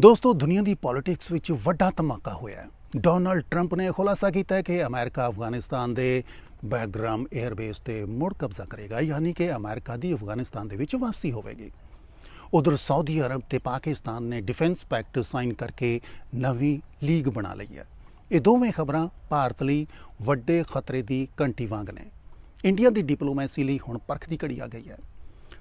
ਦੋਸਤੋ, ਦੁਨੀਆ ਦੀ ਪੋਲਿਟਿਕਸ ਵਿੱਚ ਵੱਡਾ ਧਮਾਕਾ ਹੋਇਆ ਹੈ। ਡੋਨਾਲਡ ਟਰੰਪ ਨੇ ਖੁਲਾਸਾ ਕੀਤਾ ਹੈ ਕਿ ਅਮਰੀਕਾ ਅਫਗਾਨਿਸਤਾਨ ਦੇ ਬੈਗਰਾਮ 에ਅਰਬੇਸ ਤੇ ਮੁੜ ਕਬਜ਼ਾ ਕਰੇਗਾ, ਯਾਨੀ ਕਿ ਅਮਰੀਕਾ ਦੀ ਅਫਗਾਨਿਸਤਾਨ ਦੇ ਵਿੱਚ ਵਾਪਸੀ ਹੋਵੇਗੀ। ਉਧਰ ਸਾਊਦੀ ਅਰਬ ਤੇ ਪਾਕਿਸਤਾਨ ਨੇ ਡਿਫੈਂਸ ਪੈਕਟ ਸਾਈਨ ਕਰਕੇ ਨਵੀਂ ਲੀਗ ਬਣਾ ਲਈ ਹੈ। ਇਹ ਦੋਵੇਂ ਖਬਰਾਂ ਭਾਰਤ ਲਈ ਵੱਡੇ ਖਤਰੇ ਦੀ ਘੰਟੀ ਵਾਂਗ ਨੇ। ਇੰਡੀਆ ਦੀ ਡਿਪਲੋਮੈਸੀ ਲਈ ਹੁਣ ਪਰਖ ਦੀ ਘੜੀ ਆ ਗਈ ਹੈ।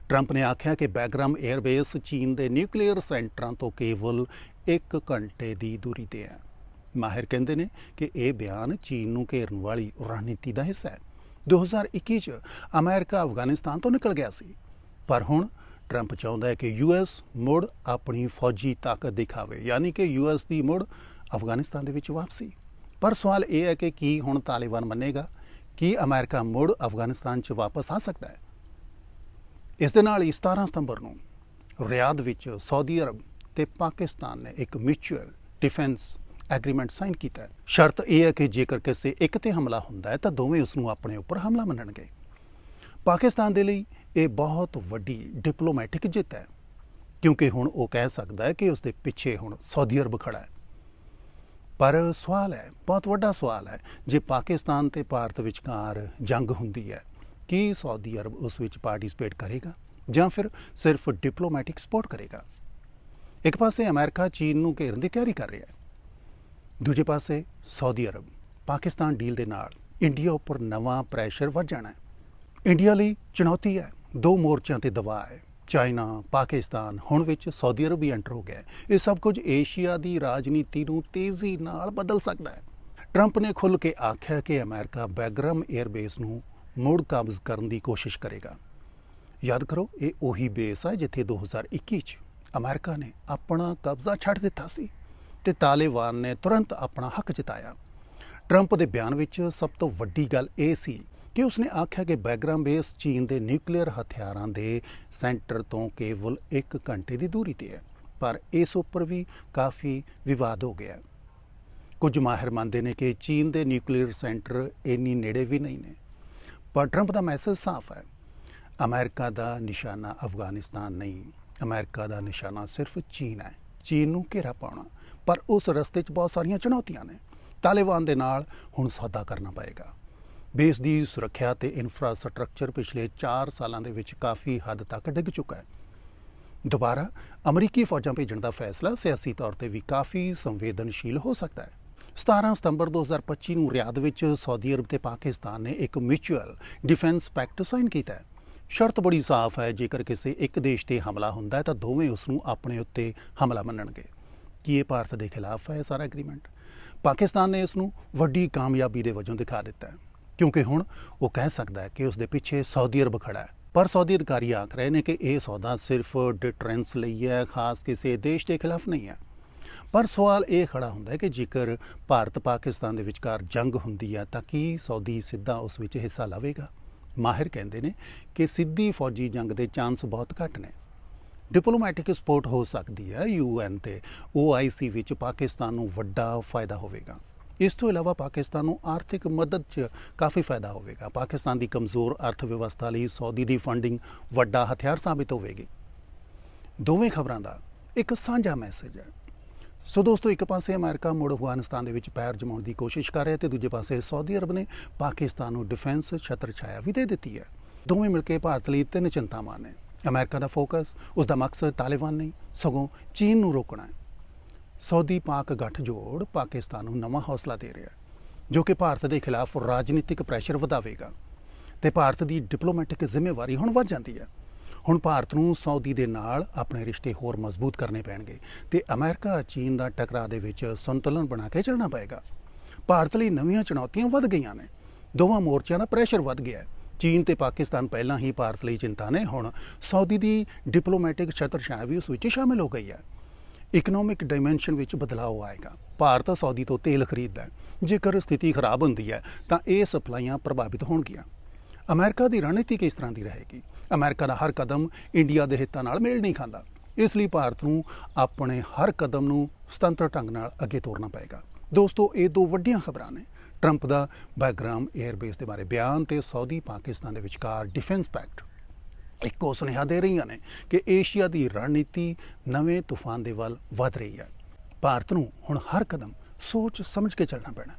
ਟਰੰਪ ਨੇ ਆਖਿਆ ਕਿ ਬੈਗਰਾਮ 에ਅਰਬੇਸ ਚੀਨ ਦੇ ਨਿਊਕਲੀਅਰ ਸੈਂਟਰਾਂ ਤੋਂ ਕੇਵਲ 1 ਘੰਟੇ ਦੀ ਦੂਰੀ ਤੇ ਹੈ। ਮਾਹਿਰ ਕਹਿੰਦੇ ਨੇ ਕਿ ਇਹ ਬਿਆਨ ਚੀਨ ਨੂੰ ਘੇਰਨ ਵਾਲੀ ਰਣਨੀਤੀ ਦਾ ਹਿੱਸਾ ਹੈ। 2021 ਚ ਅਮਰੀਕਾ ਅਫਗਾਨਿਸਤਾਨ ਤੋਂ ਨਿਕਲ ਗਿਆ ਸੀ। ਪਰ ਹੁਣ ਟਰੰਪ ਚਾਹੁੰਦਾ ਹੈ ਕਿ ਯੂਐਸ ਮੁੜ ਆਪਣੀ ਫੌਜੀ ਤਾਕਤ ਦਿਖਾਵੇ, ਯਾਨੀ ਕਿ ਯੂਐਸ ਦੀ ਮੁੜ ਅਫਗਾਨਿਸਤਾਨ ਦੇ ਵਿੱਚ ਵਾਪਸੀ। ਪਰ ਸਵਾਲ ਇਹ ਹੈ ਕਿ ਕੀ ਹੁਣ ਤਾਲਿਬਾਨ ਮੰਨੇਗਾ? ਕੀ ਅਮਰੀਕਾ ਮੁੜ ਅਫਗਾਨਿਸਤਾਨ 'ਚ ਵਾਪਸ ਆ ਸਕਦਾ ਹੈ? ਇਸ ਦੇ ਨਾਲ ਹੀ 17 ਸਤੰਬਰ ਨੂੰ ਰਿਆਦ ਵਿੱਚ ਸਾਊਦੀ ਅਰਬ ਤੇ ਪਾਕਿਸਤਾਨ ਨੇ ਇੱਕ ਮਿਊਚੁਅਲ ਡਿਫੈਂਸ ਐਗਰੀਮੈਂਟ ਸਾਈਨ ਕੀਤਾ ਸ਼ਰਤ ਇਹ ਹੈ ਕਿ ਜੇਕਰ ਕਿਸੇ ਇੱਕ ਤੇ ਹਮਲਾ ਹੁੰਦਾ ਹੈ ਤਾਂ ਦੋਵੇਂ ਉਸ ਨੂੰ ਆਪਣੇ ਉੱਪਰ ਹਮਲਾ ਮੰਨਣਗੇ। ਪਾਕਿਸਤਾਨ ਦੇ ਲਈ ਇਹ ਬਹੁਤ ਵੱਡੀ ਡਿਪਲੋਮੈਟਿਕ ਜਿੱਤ ਹੈ, ਕਿਉਂਕਿ ਹੁਣ ਉਹ ਕਹਿ ਸਕਦਾ ਹੈ ਕਿ ਉਸ ਦੇ ਪਿੱਛੇ ਹੁਣ ਸਾਊਦੀ ਅਰਬ ਖੜਾ ਹੈ। ਪਰ ਸਵਾਲ ਹੈ, ਬਹੁਤ ਵੱਡਾ ਸਵਾਲ ਹੈ, ਜੇ ਪਾਕਿਸਤਾਨ ਤੇ ਭਾਰਤ ਵਿਚਕਾਰ ਜੰਗ ਹੁੰਦੀ ਹੈ ਕੀ ਸਾਊਦੀ ਅਰਬ ਉਸ ਵਿੱਚ ਪਾਰਟਿਸਿਪੇਟ ਕਰੇਗਾ ਜਾਂ ਫਿਰ ਸਿਰਫ ਡਿਪਲੋਮੈਟਿਕ ਸਪੋਰਟ ਕਰੇਗਾ? ਇੱਕ ਪਾਸੇ ਅਮਰੀਕਾ ਚੀਨ ਨੂੰ ਘੇਰਨ ਦੀ ਤਿਆਰੀ ਕਰ ਰਿਹਾ ਹੈ, ਦੂਜੇ ਪਾਸੇ ਸਾਊਦੀ ਅਰਬ, ਪਾਕਿਸਤਾਨ ਡੀਲ ਦੇ ਨਾਲ ਇੰਡੀਆ ਉੱਪਰ ਨਵਾਂ ਪ੍ਰੈਸ਼ਰ ਵੱਧ ਜਾਣਾ ਹੈ। ਇੰਡੀਆ ਲਈ ਚੁਣੌਤੀ ਹੈ, ਦੋ ਮੋਰਚਿਆਂ ਤੇ ਦਬਾਅ ਹੈ। ਚਾਈਨਾ, ਪਾਕਿਸਤਾਨ, ਹੁਣ ਵਿੱਚ ਸਾਊਦੀ ਅਰਬ ਵੀ ਐਂਟਰ ਹੋ ਗਿਆ ਇਹ ਸਭ ਕੁਝ ਏਸ਼ੀਆ ਦੀ ਰਾਜਨੀਤੀ ਨੂੰ ਤੇਜ਼ੀ ਨਾਲ ਬਦਲ ਸਕਦਾ ਹੈ। ਟਰੰਪ ਨੇ ਖੁੱਲ੍ਹ ਕੇ ਆਖਿਆ ਕਿ ਅਮਰੀਕਾ ਬੈਗਰਮ 에ਅਰਬੇਸ ਨੂੰ ਮੁੜ ਕਬਜ਼ ਕਰਨ ਦੀ ਕੋਸ਼ਿਸ਼ ਕਰੇਗਾ। ਯਾਦ ਕਰੋ, ਇਹ ਉਹੀ ਬੇਸ ਹੈ ਜਿੱਥੇ 2021 ਚ ਅਮਰੀਕਾ ਨੇ ਆਪਣਾ ਕਬਜ਼ਾ ਛੱਡ ਦਿੱਤਾ ਸੀ ਤੇ ਤਾਲਿਬਾਨ ਨੇ ਤੁਰੰਤ ਆਪਣਾ ਹੱਕ ਜਿਤਾਇਆ। ਟਰੰਪ ਦੇ ਬਿਆਨ ਵਿੱਚ ਸਭ ਤੋਂ ਵੱਡੀ ਗੱਲ ਇਹ ਸੀ ਕਿ ਉਸਨੇ ਆਖਿਆ ਕਿ ਬੈਗਰਾਮ ਬੇਸ ਚੀਨ ਦੇ ਨਿਊਕਲੀਅਰ ਹਥਿਆਰਾਂ ਦੇ ਸੈਂਟਰ ਤੋਂ ਕੇਵਲ 1 ਘੰਟੇ ਦੀ ਦੂਰੀ ਤੇ ਹੈ, ਪਰ ਇਸ ਉੱਪਰ ਵੀ ਕਾਫੀ ਵਿਵਾਦ ਹੋ ਗਿਆ ਕੁਝ ਮਾਹਿਰ ਮੰਨਦੇ ਨੇ ਕਿ ਚੀਨ ਦੇ ਨਿਊਕਲੀਅਰ ਸੈਂਟਰ ਇੰਨੀ ਨੇੜੇ ਵੀ ਨਹੀਂ ਨੇ। ਪਰ ਟਰੰਪ ਦਾ ਮੈਸੇਜ ਸਾਫ਼ ਹੈ। ਅਮਰੀਕਾ ਦਾ ਨਿਸ਼ਾਨਾ ਅਫਗਾਨਿਸਤਾਨ ਨਹੀਂ, ਅਮਰੀਕਾ ਦਾ ਨਿਸ਼ਾਨਾ ਸਿਰਫ ਚੀਨ ਹੈ। ਚੀਨ ਨੂੰ ਘੇਰਾ ਪਾਉਣਾ, ਪਰ ਉਸ ਰਸਤੇ 'ਚ ਬਹੁਤ ਸਾਰੀਆਂ ਚੁਣੌਤੀਆਂ ਨੇ। ਤਾਲਿਬਾਨ ਦੇ ਨਾਲ ਹੁਣ ਸੌਦਾ ਕਰਨਾ ਪਏਗਾ। ਦੇਸ਼ ਦੀ ਸੁਰੱਖਿਆ ਤੇ ਇਨਫਰਾਸਟ੍ਰਕਚਰ ਪਿਛਲੇ 4 ਸਾਲਾਂ ਦੇ ਵਿੱਚ ਕਾਫੀ ਹੱਦ ਤੱਕ ਡਿੱਗ ਚੁੱਕਾ ਹੈ। ਦੁਬਾਰਾ ਅਮਰੀਕੀ ਫੌਜਾਂ ਭੇਜਣ ਦਾ ਫੈਸਲਾ ਸਿਆਸੀ ਤੌਰ ਤੇ ਵੀ ਕਾਫੀ ਸੰਵੇਦਨਸ਼ੀਲ ਹੋ ਸਕਦਾ ਹੈ। 17 ਸਤੰਬਰ 2025 ਨੂੰ ਰਿਆਦ ਵਿੱਚ ਸਾਊਦੀ ਅਰਬ ਤੇ ਪਾਕਿਸਤਾਨ ਨੇ ਇੱਕ ਮਿਊਚੁਅਲ ਡਿਫੈਂਸ ਪੈਕਟ ਸਾਈਨ ਕੀਤਾ ਹੈ। ਸ਼ਰਤ ਬੜੀ ਸਾਫ਼ ਹੈ, ਜੇਕਰ ਕਿਸੇ ਇੱਕ ਦੇਸ਼ ਤੇ ਹਮਲਾ ਹੁੰਦਾ ਹੈ ਤਾਂ ਦੋਵੇਂ ਉਸ ਨੂੰ ਆਪਣੇ ਉੱਤੇ ਹਮਲਾ ਮੰਨਣਗੇ। ਕੀ ਇਹ ਭਾਰਤ ਦੇ ਖਿਲਾਫ ਹੈ ਇਹ ਸਾਰਾ ਐਗਰੀਮੈਂਟ? ਪਾਕਿਸਤਾਨ ਨੇ ਇਸ ਨੂੰ ਵੱਡੀ ਕਾਮਯਾਬੀ ਦੇ ਵਜੋਂ ਦਿਖਾ ਦਿੱਤਾ ਹੈ, ਕਿਉਂਕਿ ਹੁਣ ਉਹ ਕਹਿ ਸਕਦਾ ਹੈ ਕਿ ਉਸ ਦੇ ਪਿੱਛੇ ਸਾਊਦੀ ਅਰਬ ਖੜਾ ਹੈ। ਪਰ ਸਾਊਦੀ ਅਧਿਕਾਰੀ ਆਖ ਰਹੇ ਨੇ ਕਿ ਇਹ ਸੌਦਾ ਸਿਰਫ ਡਿਟਰੈਂਸ ਲਈ ਹੈ, ਖਾਸ ਕਿਸੇ ਦੇਸ਼ ਦੇ ਖਿਲਾਫ ਨਹੀਂ ਹੈ। ਪਰ ਸਵਾਲ ਇਹ ਖੜਾ ਹੁੰਦਾ ਹੈ ਕਿ ਜੇਕਰ ਭਾਰਤ ਪਾਕਿਸਤਾਨ ਦੇ ਵਿਚਕਾਰ ਜੰਗ ਹੁੰਦੀ ਹੈ ਤਾਂ ਕੀ ਸਾਊਦੀ ਸਿੱਧਾ ਉਸ ਵਿੱਚ ਹਿੱਸਾ ਲਵੇਗਾ? ਮਾਹਿਰ ਕਹਿੰਦੇ ਨੇ ਕਿ ਸਿੱਧੀ ਫੌਜੀ ਜੰਗ ਦੇ ਚਾਂਸ ਬਹੁਤ ਘੱਟ ਨੇ। ਡਿਪਲੋਮੈਟਿਕ ਸਪੋਰਟ ਹੋ ਸਕਦੀ ਹੈ ਯੂਐਨ ਤੇ। OIC ਵਿੱਚ ਪਾਕਿਸਤਾਨ ਨੂੰ ਵੱਡਾ ਫਾਇਦਾ ਹੋਵੇਗਾ। ਇਸ ਤੋਂ ਇਲਾਵਾ ਪਾਕਿਸਤਾਨ ਨੂੰ ਆਰਥਿਕ ਮਦਦ 'ਚ ਕਾਫੀ ਫਾਇਦਾ ਹੋਵੇਗਾ। ਪਾਕਿਸਤਾਨ ਦੀ ਕਮਜ਼ੋਰ ਅਰਥ ਵਿਵਸਥਾ ਲਈ ਸਾਊਦੀ ਦੀ ਫੰਡਿੰਗ ਵੱਡਾ ਹਥਿਆਰ ਸਾਬਿਤ ਹੋਵੇਗੀ। ਦੋਵੇਂ ਖਬਰਾਂ ਦਾ ਇੱਕ ਸਾਂਝਾ ਮੈਸੇਜ ਹੈ। ਸੋ ਦੋਸਤੋ, ਇੱਕ ਪਾਸੇ ਅਮਰੀਕਾ ਮੁੜ ਅਫਗਾਨਿਸਤਾਨ ਦੇ ਵਿੱਚ ਪੈਰ ਜਮਾਉਣ ਦੀ ਕੋਸ਼ਿਸ਼ ਕਰ ਰਿਹਾ ਤੇ ਦੂਜੇ ਪਾਸੇ ਸਾਊਦੀ ਅਰਬ ਨੇ ਪਾਕਿਸਤਾਨ ਨੂੰ ਡਿਫੈਂਸ ਛਤਰ ਛਾਇਆ ਵੀ ਦੇ ਦਿੱਤੀ ਹੈ। ਦੋਵੇਂ ਮਿਲ ਕੇ ਭਾਰਤ ਲਈ ਤਿੰਨ ਚਿੰਤਾਵਾਨ ਨੇ। ਅਮਰੀਕਾ ਦਾ ਫੋਕਸ, ਉਸ ਦਾ ਮਕਸਦ ਤਾਲਿਬਾਨ ਨਹੀਂ ਸਗੋਂ ਚੀਨ ਨੂੰ ਰੋਕਣਾ ਹੈ। ਸਾਊਦੀ ਪਾਕ ਗੱਠਜੋੜ ਪਾਕਿਸਤਾਨ ਨੂੰ ਨਵਾਂ ਹੌਸਲਾ ਦੇ ਰਿਹਾ ਹੈ, ਜੋ ਕਿ ਭਾਰਤ ਦੇ ਖਿਲਾਫ ਰਾਜਨੀਤਿਕ ਪ੍ਰੈਸ਼ਰ ਵਧਾਵੇਗਾ ਤੇ ਭਾਰਤ ਦੀ ਡਿਪਲੋਮੈਟਿਕ ਜ਼ਿੰਮੇਵਾਰੀ ਹੁਣ ਵੱਧ ਜਾਂਦੀ ਹੈ। ਹੁਣ ਭਾਰਤ ਨੂੰ ਸਾਊਦੀ ਦੇ ਨਾਲ ਆਪਣੇ ਰਿਸ਼ਤੇ ਹੋਰ ਮਜ਼ਬੂਤ ਕਰਨੇ ਪੈਣਗੇ ਤੇ ਅਮਰੀਕਾ, ਚੀਨ ਦਾ ਟਕਰਾਅ ਦੇ ਵਿੱਚ ਸੰਤੁਲਨ ਬਣਾ ਕੇ ਚੱਲਣਾ ਪਏਗਾ। ਭਾਰਤ ਲਈ ਨਵੀਆਂ ਚੁਣੌਤੀਆਂ ਵੱਧ ਗਈਆਂ ਨੇ। ਦੋਵਾਂ ਮੋਰਚਿਆਂ ਦਾ ਪ੍ਰੈਸ਼ਰ ਵੱਧ ਗਿਆ ਹੈ। ਚੀਨ ਤੇ ਪਾਕਿਸਤਾਨ ਪਹਿਲਾਂ ਹੀ ਭਾਰਤ ਲਈ ਚਿੰਤਾ ਨੇ, ਹੁਣ ਸਾਊਦੀ ਦੀ ਡਿਪਲੋਮੈਟਿਕ ਛਤਰਛਾਇਆ ਵੀ ਉਸ ਵਿੱਚ ਸ਼ਾਮਿਲ ਹੋ ਗਈ ਹੈ। ਇਕਨੋਮਿਕ ਡਾਈਮੈਂਸ਼ਨ ਵਿੱਚ ਬਦਲਾਅ ਆਏਗਾ। ਭਾਰਤ ਸਾਊਦੀ ਤੋਂ ਤੇਲ ਖਰੀਦਦਾ ਜੇਕਰ ਸਥਿਤੀ ਖਰਾਬ ਹੁੰਦੀ ਹੈ, ਤਾਂ ਇਹ ਸਪਲਾਈਆਂ ਪ੍ਰਭਾਵਿਤ ਹੋਣਗੀਆਂ। ਅਮਰੀਕਾ ਦੀ ਰਣਨੀਤੀ ਕਿਸ ਤਰ੍ਹਾਂ ਦੀ ਰਹੇਗੀ? ਅਮਰੀਕਾ ਦਾ ਹਰ ਕਦਮ ਇੰਡੀਆ ਦੇ ਹਿੱਤਾਂ ਨਾਲ ਮੇਲ ਨਹੀਂ ਖਾਂਦਾ। ਇਸ ਲਈ ਭਾਰਤ ਨੂੰ ਆਪਣੇ ਹਰ ਕਦਮ ਨੂੰ ਸੁਤੰਤਰ ਢੰਗ ਨਾਲ ਅੱਗੇ ਤੋਰਨਾ ਪਏਗਾ। ਦੋਸਤੋ, ਇਹ ਦੋ ਵੱਡੀਆਂ ਖਬਰਾਂ ਨੇ। ਟਰੰਪ ਦਾ ਬੈਗਰਾਮ 에ਅਰਬੇਸ ਦੇ ਬਾਰੇ ਬਿਆਨ ਤੇ ਸਾਊਦੀ, ਪਾਕਿਸਤਾਨ ਦੇ ਵਿਚਕਾਰ ਡਿਫੈਂਸ ਪੈਕਟ। ਇੱਕੋ ਸੁਨੇਹਾ ਦੇ ਰਹੀਆਂ ਨੇ ਕਿ ਏਸ਼ੀਆ ਦੀ ਰਣਨੀਤੀ ਨਵੇਂ ਤੂਫਾਨ ਦੇ ਵੱਲ ਵਧ ਰਹੀ ਹੈ। ਭਾਰਤ ਨੂੰ ਹੁਣ ਹਰ ਕਦਮ ਸੋਚ ਸਮਝ ਕੇ ਚੱਲਣਾ ਪੈਣਾ।